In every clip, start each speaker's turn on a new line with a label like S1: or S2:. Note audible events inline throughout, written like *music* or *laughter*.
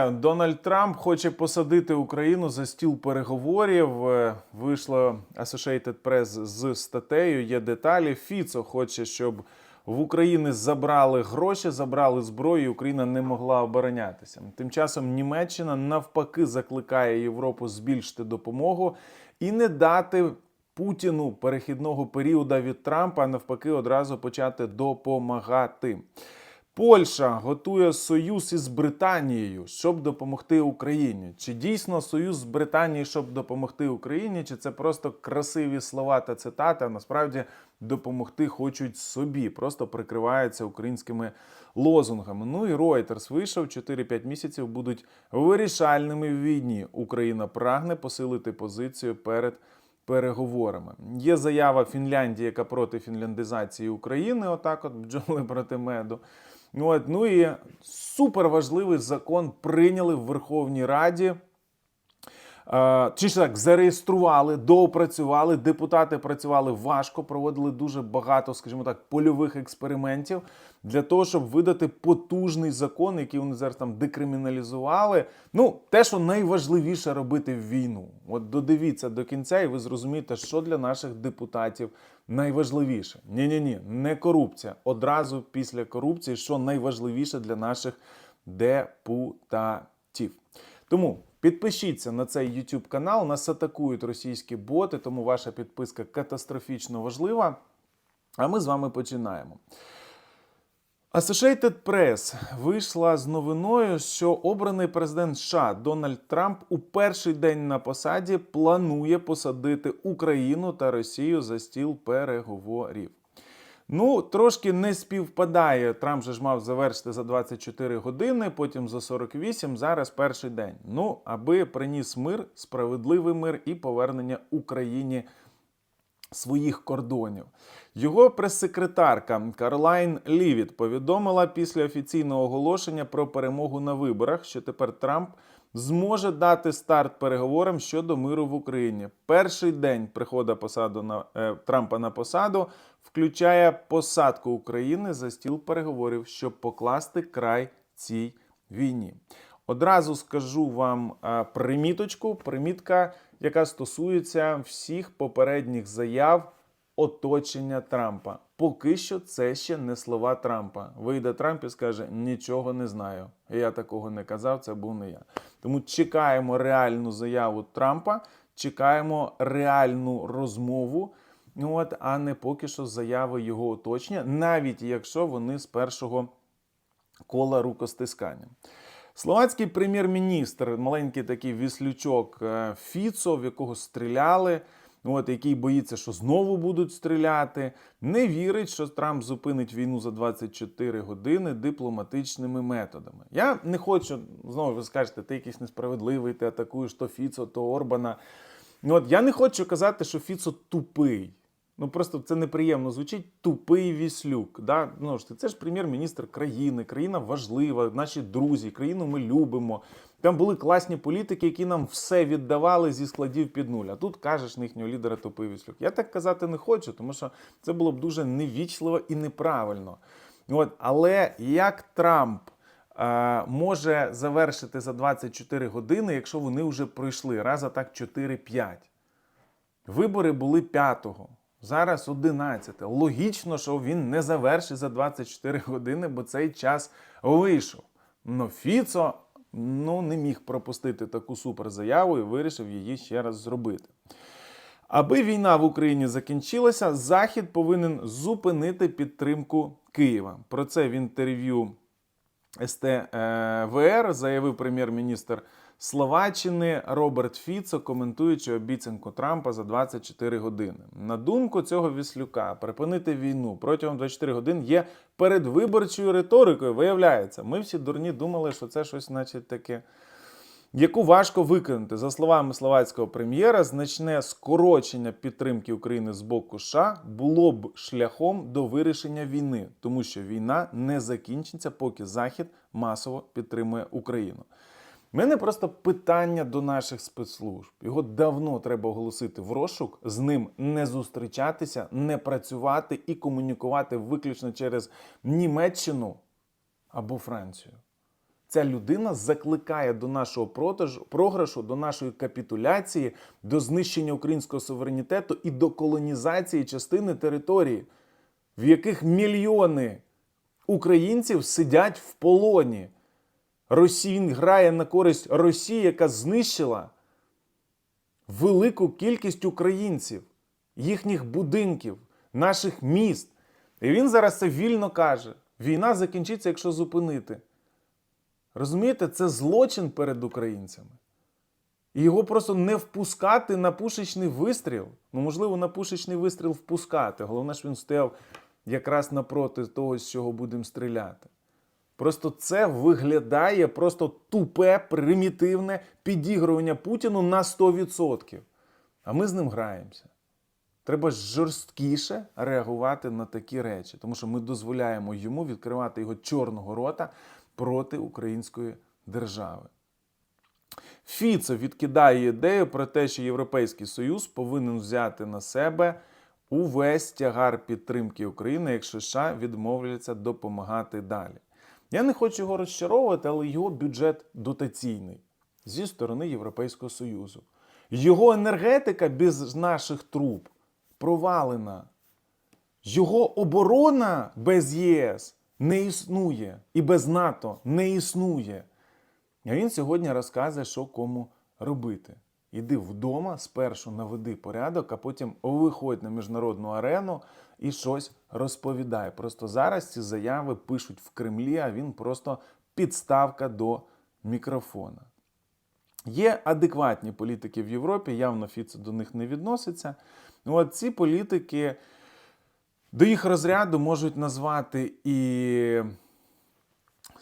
S1: Дональд Трамп хоче посадити Україну за стіл переговорів. Е, Вийшло Associated Press з статтею. Є деталі. Фіцо хоче, щоб в Україні забрали гроші, забрали зброю. і Україна не могла оборонятися. Тим часом Німеччина навпаки закликає Європу збільшити допомогу і не дати Путіну перехідного періоду від Трампа, навпаки, одразу почати допомагати. Польща готує союз із Британією, щоб допомогти Україні. Чи дійсно союз з Британією, щоб допомогти Україні, чи це просто красиві слова та цитати, а насправді допомогти хочуть собі, просто прикриваються українськими лозунгами. Ну і Reuters вийшов 4-5 місяців будуть вирішальними в війні. Україна прагне посилити позицію перед переговорами. Є заява Фінляндії, яка проти фінляндизації України, отак, от бджоли проти меду. От, ну і суперважливий закон прийняли в Верховній Раді. Е, Чи ж так зареєстрували, доопрацювали. Депутати працювали важко, проводили дуже багато, скажімо так, польових експериментів для того, щоб видати потужний закон, який вони зараз там декриміналізували. Ну, те, що найважливіше робити в війну. От додивіться до кінця, і ви зрозумієте, що для наших депутатів найважливіше. Ні, ні, ні, не корупція. Одразу після корупції, що найважливіше для наших депутатів. Тому підпишіться на цей YouTube канал. Нас атакують російські боти, тому ваша підписка катастрофічно важлива. А ми з вами починаємо. Associated Press вийшла з новиною, що обраний президент США Дональд Трамп у перший день на посаді планує посадити Україну та Росію за стіл переговорів. Ну, трошки не співпадає. Трамп же ж мав завершити за 24 години, потім за 48, зараз перший день. Ну, аби приніс мир, справедливий мир і повернення Україні своїх кордонів. Його прес-секретарка Карлайн Лівіт повідомила після офіційного оголошення про перемогу на виборах, що тепер Трамп зможе дати старт переговорам щодо миру в Україні. Перший день приходу посаду на е, Трампа на посаду включає посадку України за стіл переговорів, щоб покласти край цій війні. Одразу скажу вам е, приміточку, примітка, яка стосується всіх попередніх заяв оточення Трампа. Поки що це ще не слова Трампа. Вийде Трамп і скаже: нічого не знаю. Я такого не казав, це був не я. Тому чекаємо реальну заяву Трампа, чекаємо реальну розмову. От, а не поки що заяви його оточення, навіть якщо вони з першого кола рукостискання. Словацький прем'єр-міністр, маленький такий віслючок е, Фіцо, в якого стріляли, от, який боїться, що знову будуть стріляти, не вірить, що Трамп зупинить війну за 24 години дипломатичними методами. Я не хочу, знову ви скажете, ти якийсь несправедливий, ти атакуєш то Фіцо, то Орбана. От, я не хочу казати, що Фіцо тупий. Ну просто це неприємно звучить тупий віслюк. Да? Ну, це ж прем'єр-міністр країни, країна важлива, наші друзі, країну ми любимо. Там були класні політики, які нам все віддавали зі складів під нуль. А тут кажеш їхнього лідера тупий віслюк. Я так казати не хочу, тому що це було б дуже невічливо і неправильно. От, але як Трамп е, може завершити за 24 години, якщо вони вже пройшли раз а так 4-5? Вибори були 5-го. Зараз 11. Логічно, що він не завершить за 24 години, бо цей час вийшов. Но Фіцо ну, не міг пропустити таку суперзаяву і вирішив її ще раз зробити. Аби війна в Україні закінчилася, Захід повинен зупинити підтримку Києва. Про це в інтерв'ю СТВР заявив прем'єр-міністр Словаччини Роберт Фіцо, коментуючи обіцянку Трампа за 24 години. На думку цього віслюка, припинити війну протягом 24 годин є передвиборчою риторикою. Виявляється, ми всі дурні думали, що це щось, значить, таке. Яку важко виконати, за словами словацького прем'єра, значне скорочення підтримки України з боку США було б шляхом до вирішення війни, тому що війна не закінчиться, поки Захід масово підтримує Україну. У мене просто питання до наших спецслужб. Його давно треба оголосити в розшук, з ним не зустрічатися, не працювати і комунікувати виключно через Німеччину або Францію. Ця людина закликає до нашого програшу, до нашої капітуляції, до знищення українського суверенітету і до колонізації частини території, в яких мільйони українців сидять в полоні. Росія він грає на користь Росії, яка знищила велику кількість українців, їхніх будинків, наших міст. І він зараз це вільно каже: війна закінчиться, якщо зупинити. Розумієте, це злочин перед українцями. І його просто не впускати на пушечний вистріл. Ну, можливо, на пушечний вистріл впускати. Головне, що він стояв якраз напроти того, з чого будемо стріляти. Просто це виглядає просто тупе, примітивне підігрування Путіну на 100%. А ми з ним граємося. Треба жорсткіше реагувати на такі речі, тому що ми дозволяємо йому відкривати його чорного рота проти української держави. Фіцо відкидає ідею про те, що Європейський Союз повинен взяти на себе увесь тягар підтримки України, якщо США відмовляться допомагати далі. Я не хочу його розчаровувати, але його бюджет дотаційний зі сторони Європейського Союзу. Його енергетика без наших труб провалена. Його оборона без ЄС не існує і без НАТО не існує. А він сьогодні розказує, що кому робити. Іди вдома, спершу наведи порядок, а потім виходь на міжнародну арену і щось розповідай. Просто зараз ці заяви пишуть в Кремлі, а він просто підставка до мікрофона. Є адекватні політики в Європі, явно Фіце до них не відноситься. Ну, От ці політики до їх розряду можуть назвати і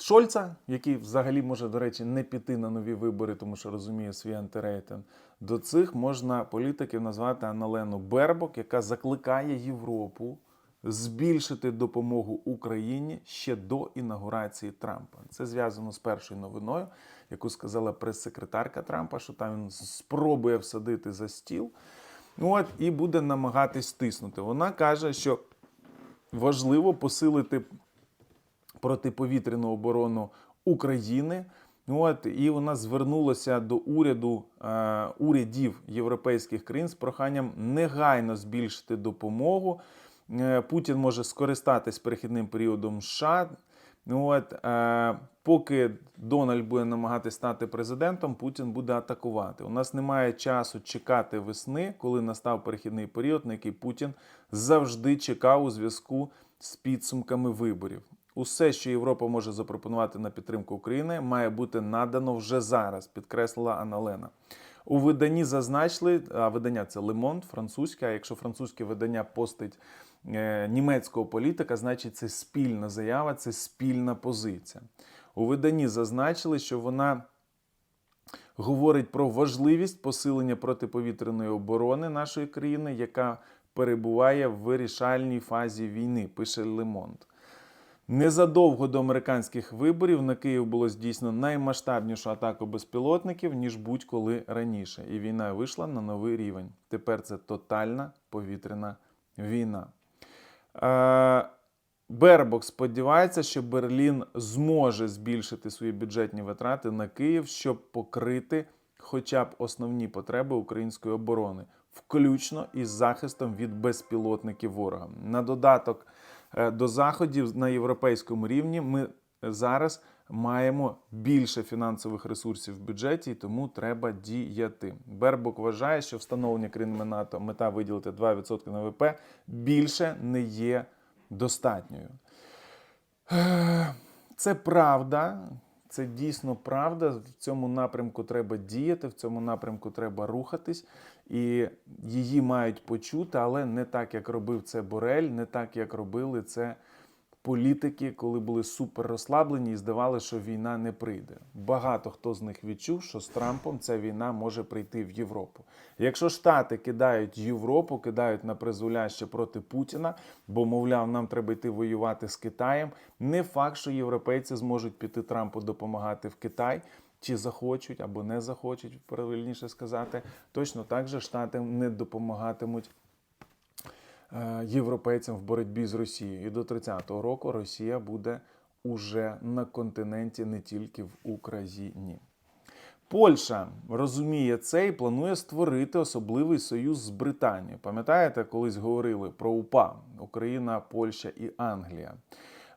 S1: Шольца, який взагалі може, до речі, не піти на нові вибори, тому що розуміє свій антирейтинг. До цих можна політиків назвати Аналену Бербок, яка закликає Європу збільшити допомогу Україні ще до інаугурації Трампа. Це зв'язано з першою новиною, яку сказала прес-секретарка Трампа, що там він спробує всадити за стіл. Ну от і буде намагатись стиснути. Вона каже, що важливо посилити протиповітряну оборону України. От, і вона звернулася до уряду е, урядів європейських країн з проханням негайно збільшити допомогу. Е, Путін може скористатись перехідним періодом США. От, е, поки Дональд буде намагатися стати президентом, Путін буде атакувати. У нас немає часу чекати весни, коли настав перехідний період, на який Путін завжди чекав у зв'язку з підсумками виборів. Усе, що Європа може запропонувати на підтримку України, має бути надано вже зараз, підкреслила Аналена. У виданні зазначили, а видання це Лемонт, французьке. А якщо французьке видання постить е, німецького політика, значить це спільна заява, це спільна позиція. У виданні зазначили, що вона говорить про важливість посилення протиповітряної оборони нашої країни, яка перебуває в вирішальній фазі війни, пише Лемонт. Незадовго до американських виборів на Київ було здійснено наймасштабнішу атаку безпілотників, ніж будь-коли раніше. І війна вийшла на новий рівень. Тепер це тотальна повітряна війна. Е, Бербок сподівається, що Берлін зможе збільшити свої бюджетні витрати на Київ, щоб покрити хоча б основні потреби української оборони, включно із захистом від безпілотників ворога. На додаток до заходів на європейському рівні ми зараз маємо більше фінансових ресурсів в бюджеті, і тому треба діяти. Бербок вважає, що встановлення країн НАТО мета виділити 2% на ВВП більше не є достатньою. Е, Це правда, це дійсно правда. В цьому напрямку треба діяти, в цьому напрямку треба рухатись, і її мають почути, але не так, як робив це Борель, не так, як робили це політики, коли були супер розслаблені і здавали, що війна не прийде. Багато хто з них відчув, що з Трампом ця війна може прийти в Європу. Якщо Штати кидають Європу, кидають на призволяще проти Путіна, бо, мовляв, нам треба йти воювати з Китаєм, не факт, що європейці зможуть піти Трампу допомагати в Китай. Чи захочуть або не захочуть, правильніше сказати, точно так же Штати не допомагатимуть е, європейцям в боротьбі з Росією. І до 30-го року Росія буде уже на континенті, не тільки в Україні. Польща розуміє це і планує створити особливий союз з Британією. Пам'ятаєте, колись говорили про УПА Україна, Польща і Англія.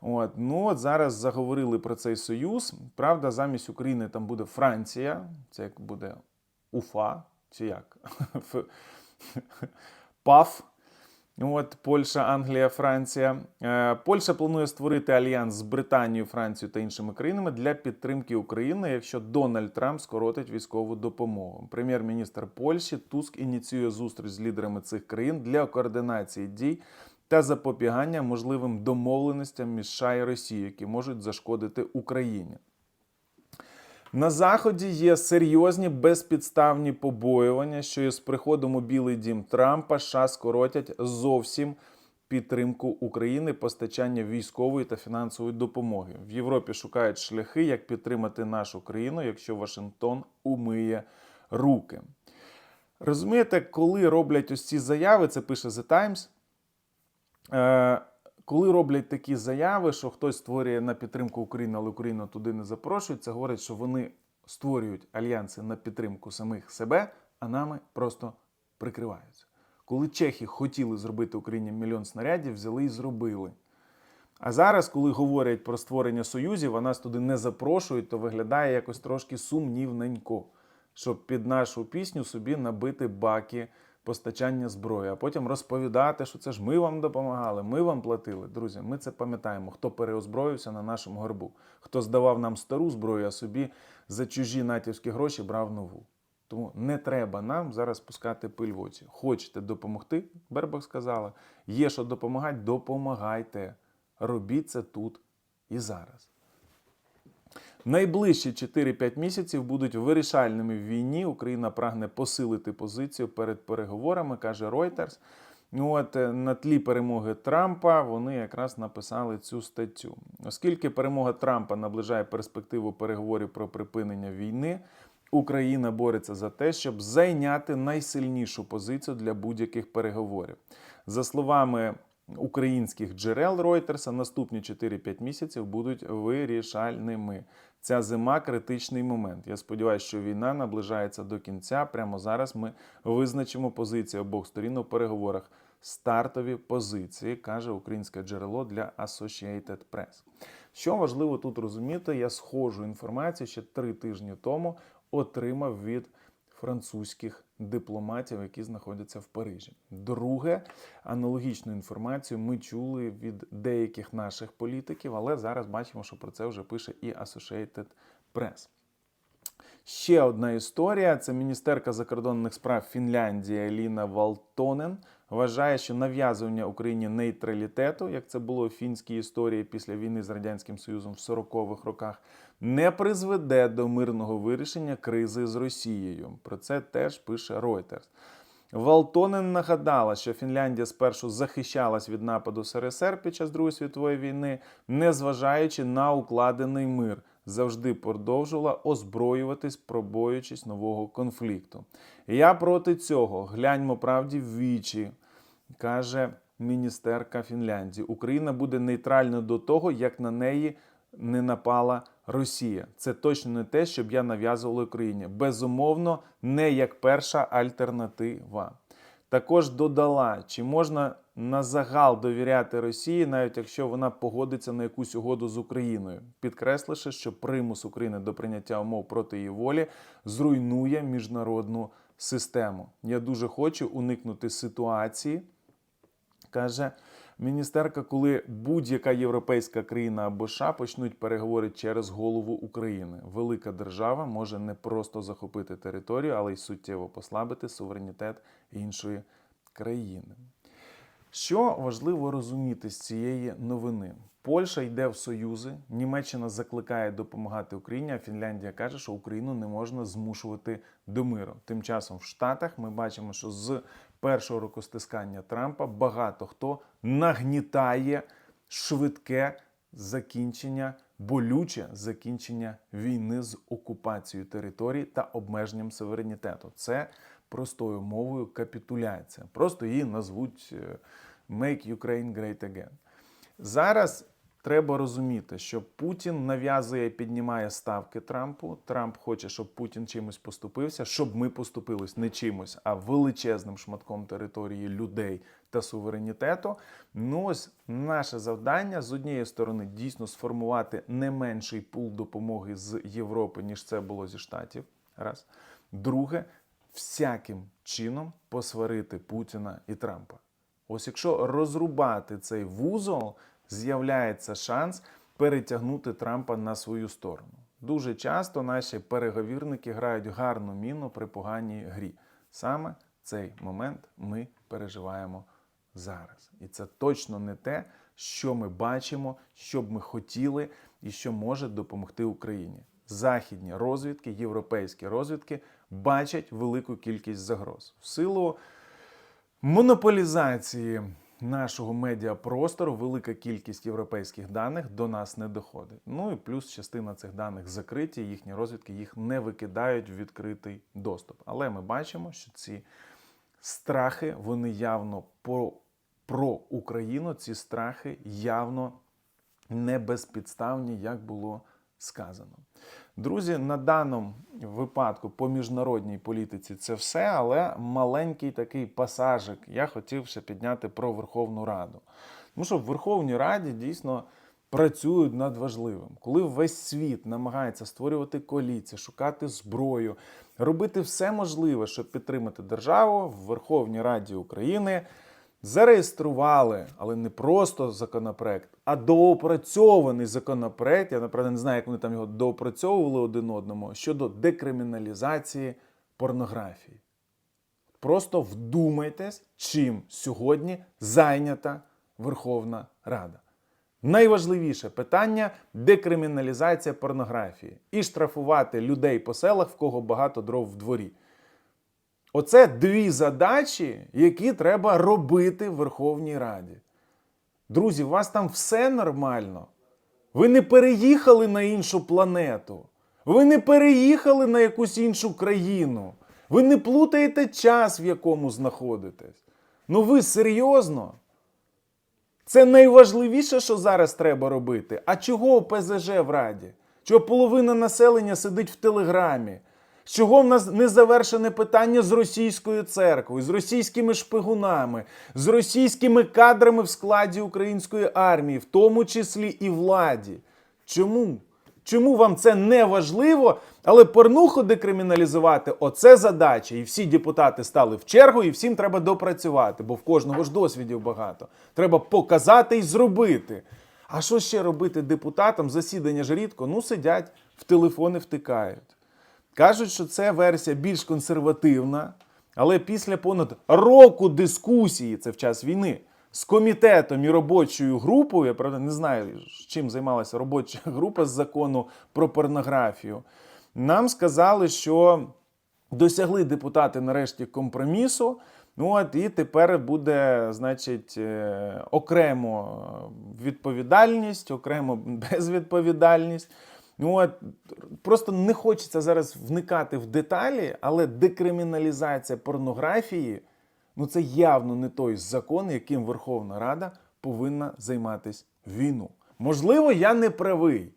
S1: От ну от зараз заговорили про цей союз. Правда, замість України там буде Франція, це як буде УФА, чи як? *laughs* ПАФ. От Польща, Англія, Франція. Е, Польща планує створити альянс з Британією, Францією та іншими країнами для підтримки України, якщо Дональд Трамп скоротить військову допомогу. Прем'єр-міністр Польщі Туск ініціює зустріч з лідерами цих країн для координації дій та запобігання можливим домовленостям між США і Росією, які можуть зашкодити Україні. На заході є серйозні безпідставні побоювання, що із приходом у Білий Дім Трампа США скоротять зовсім підтримку України, постачання військової та фінансової допомоги. В Європі шукають шляхи, як підтримати нашу країну, якщо Вашингтон умиє руки. Розумієте, коли роблять ось ці заяви, це пише The Times. Е, коли роблять такі заяви, що хтось створює на підтримку України, але Україну туди не запрошують, це говорить, що вони створюють альянси на підтримку самих себе, а нами просто прикриваються. Коли чехи хотіли зробити Україні мільйон снарядів, взяли і зробили. А зараз, коли говорять про створення союзів, а нас туди не запрошують, то виглядає якось трошки сумнівненько, щоб під нашу пісню собі набити баки постачання зброї, а потім розповідати, що це ж ми вам допомагали, ми вам платили. Друзі, ми це пам'ятаємо, хто переозброївся на нашому горбу, хто здавав нам стару зброю, а собі за чужі натівські гроші брав нову. Тому не треба нам зараз пускати пиль в очі. Хочете допомогти? Бербак сказала. Є що допомагати, допомагайте. Робіть це тут і зараз. Найближчі 4-5 місяців будуть вирішальними в війні. Україна прагне посилити позицію перед переговорами, каже Reuters. От е, на тлі перемоги Трампа вони якраз написали цю статтю. Оскільки перемога Трампа наближає перспективу переговорів про припинення війни, Україна бореться за те, щоб зайняти найсильнішу позицію для будь-яких переговорів. За словами українських джерел Reuters, наступні 4-5 місяців будуть вирішальними. Ця зима критичний момент. Я сподіваюся, що війна наближається до кінця. Прямо зараз ми визначимо позиції обох сторін у переговорах. Стартові позиції, каже українське джерело для Associated Press. Що важливо тут розуміти, я схожу інформацію ще три тижні тому отримав від французьких дипломатів, які знаходяться в Парижі. Друге, аналогічну інформацію ми чули від деяких наших політиків, але зараз бачимо, що про це вже пише і Associated Press. Ще одна історія: це міністерка закордонних справ Фінляндії Еліна Валтонен вважає, що нав'язування Україні нейтралітету, як це було у фінській історії після війни з радянським Союзом в 40-х роках, не призведе до мирного вирішення кризи з Росією. Про це теж пише Reuters. Валтонен нагадала, що Фінляндія спершу захищалась від нападу СРСР під час Другої світової війни, незважаючи на укладений мир, завжди продовжувала озброюватись, пробоюючись нового конфлікту. Я проти цього гляньмо правді в вічі, каже міністерка Фінляндії. Україна буде нейтральною до того, як на неї не напала Росія. Це точно не те, щоб я нав'язувала Україні. Безумовно, не як перша альтернатива. Також додала, чи можна на загал довіряти Росії, навіть якщо вона погодиться на якусь угоду з Україною, підкресливши, що примус України до прийняття умов проти її волі зруйнує міжнародну систему. Я дуже хочу уникнути ситуації, каже міністерка, коли будь-яка європейська країна або США почнуть переговори через голову України. Велика держава може не просто захопити територію, але й суттєво послабити суверенітет іншої країни. Що важливо розуміти з цієї новини? Польща йде в союзи, Німеччина закликає допомагати Україні, а Фінляндія каже, що Україну не можна змушувати до миру. Тим часом в Штатах ми бачимо, що з першого рукостискання Трампа багато хто нагнітає швидке закінчення, болюче закінчення війни з окупацією територій та обмеженням суверенітету. Це простою мовою капітуляція. Просто її назвуть е, Make Ukraine Great Again. Зараз треба розуміти, що Путін нав'язує і піднімає ставки Трампу. Трамп хоче, щоб Путін чимось поступився, щоб ми поступились не чимось, а величезним шматком території людей та суверенітету. Ну ось наше завдання з однієї сторони дійсно сформувати не менший пул допомоги з Європи, ніж це було зі штатів. Раз. Друге, всяким чином посварити Путіна і Трампа. Ось якщо розрубати цей вузол, з'являється шанс перетягнути Трампа на свою сторону. Дуже часто наші переговірники грають гарну міну при поганій грі. Саме цей момент ми переживаємо зараз. І це точно не те, що ми бачимо, що б ми хотіли і що може допомогти Україні. Західні розвідки, європейські розвідки бачать велику кількість загроз в силу монополізації нашого медіапростору велика кількість європейських даних до нас не доходить. Ну і плюс частина цих даних закриті, їхні розвідки їх не викидають в відкритий доступ. Але ми бачимо, що ці страхи вони явно про, про Україну, ці страхи явно не безпідставні, як було сказано. Друзі, на даному випадку по міжнародній політиці це все, але маленький такий пасажик я хотів ще підняти про Верховну Раду. Тому що в Верховній Раді дійсно працюють над важливим. Коли весь світ намагається створювати коаліції, шукати зброю, робити все можливе, щоб підтримати державу, в Верховній Раді України зареєстрували, але не просто законопроект, а доопрацьований законопроект. Я направда не знаю, як вони там його доопрацьовували один одному щодо декриміналізації порнографії. Просто вдумайтесь, чим сьогодні зайнята Верховна Рада. Найважливіше питання декриміналізація порнографії і штрафувати людей по селах, в кого багато дров в дворі. Оце дві задачі, які треба робити в Верховній Раді. Друзі, у вас там все нормально. Ви не переїхали на іншу планету. Ви не переїхали на якусь іншу країну. Ви не плутаєте час, в якому знаходитесь. Ну ви серйозно? Це найважливіше, що зараз треба робити. А чого ОПЗЖ в Раді? Чого половина населення сидить в Телеграмі? Чого в нас не завершене питання з російською церквою, з російськими шпигунами, з російськими кадрами в складі української армії, в тому числі і владі? Чому? Чому вам це не важливо, але порнуху декриміналізувати оце задача. І всі депутати стали в чергу, і всім треба допрацювати, бо в кожного ж досвідів багато. Треба показати і зробити. А що ще робити депутатам? Засідання ж рідко, ну сидять, в телефони втикають. Кажуть, що це версія більш консервативна, але після понад року дискусії, це в час війни, з комітетом і робочою групою, я правда не знаю, чим займалася робоча група з закону про порнографію. Нам сказали, що досягли депутати нарешті компромісу. Ну от і тепер буде, значить, е, окремо відповідальність, окремо *laughs* безвідповідальність. Ну от просто не хочеться зараз вникати в деталі, але декриміналізація порнографії ну це явно не той закон, яким Верховна Рада повинна займатися війну. Можливо, я не правий.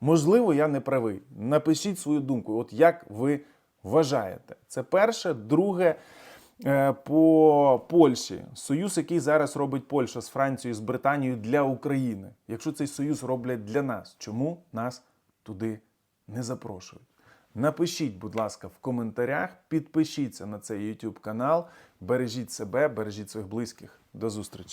S1: Можливо, я не правий. Напишіть свою думку. От як ви вважаєте? Це перше. Друге, е, по Польщі. Союз, який зараз робить Польща з Францією, з Британією для України. Якщо цей союз роблять для нас, чому нас туди не запрошують? Напишіть, будь ласка, в коментарях, підпишіться на цей YouTube канал, бережіть себе, бережіть своїх близьких. До зустрічі!